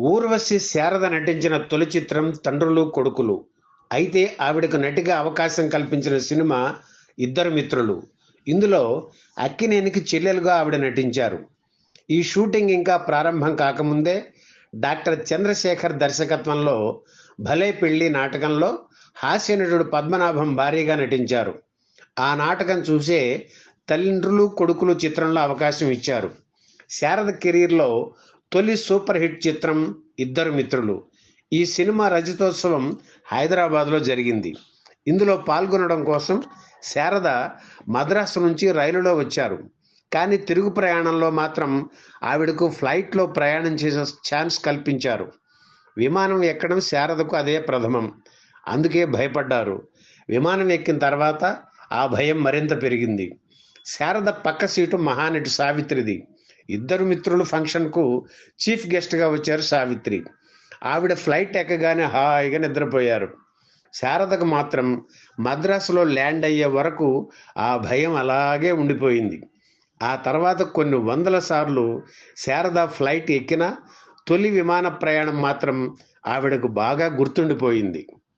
ఊర్వశి శారద నటించిన తొలి చిత్రం తండ్రులు కొడుకులు. అయితే ఆవిడకు నటిగా అవకాశం కల్పించిన సినిమా ఇద్దరు మిత్రులు. ఇందులో అక్కినేనికి చెల్లెలుగా ఆవిడ నటించారు. ఈ షూటింగ్ ఇంకా ప్రారంభం కాకముందే డాక్టర్ చంద్రశేఖర్ దర్శకత్వంలో భలే పెళ్ళి నాటకంలో హాస్యనటుడు పద్మనాభం భారీగా నటించారు. ఆ నాటకం చూసే తల్లిండ్రులు కొడుకులు చిత్రంలో అవకాశం ఇచ్చారు. శారద కెరీర్లో తొలి సూపర్ హిట్ చిత్రం ఇద్దరు మిత్రులు. ఈ సినిమా రజతోత్సవం హైదరాబాద్లో జరిగింది. ఇందులో పాల్గొనడం కోసం శారద మద్రాసు నుంచి రైలులో వచ్చారు. కానీ తిరుగు ప్రయాణంలో మాత్రం ఆవిడకు ఫ్లైట్లో ప్రయాణం చేసే ఛాన్స్ కల్పించారు. విమానం ఎక్కడం శారదకు అదే ప్రథమం. అందుకే భయపడ్డారు. విమానం ఎక్కిన తర్వాత ఆ భయం మరింత పెరిగింది. శారద పక్క సీటు మహానటి సావిత్రిది. ఇద్దరు మిత్రులు ఫంక్షన్కు చీఫ్ గెస్ట్గా వచ్చారు సావిత్రి. ఆవిడ ఫ్లైట్ ఎక్కగానే హాయిగా నిద్రపోయారు. శారదకు మాత్రం మద్రాసులో ల్యాండ్ అయ్యే వరకు ఆ భయం అలాగే ఉండిపోయింది. ఆ తర్వాత కొన్ని వందల సార్లు శారద ఫ్లైట్ ఎక్కినా తొలి విమాన ప్రయాణం మాత్రం ఆవిడకు బాగా గుర్తుండిపోయింది.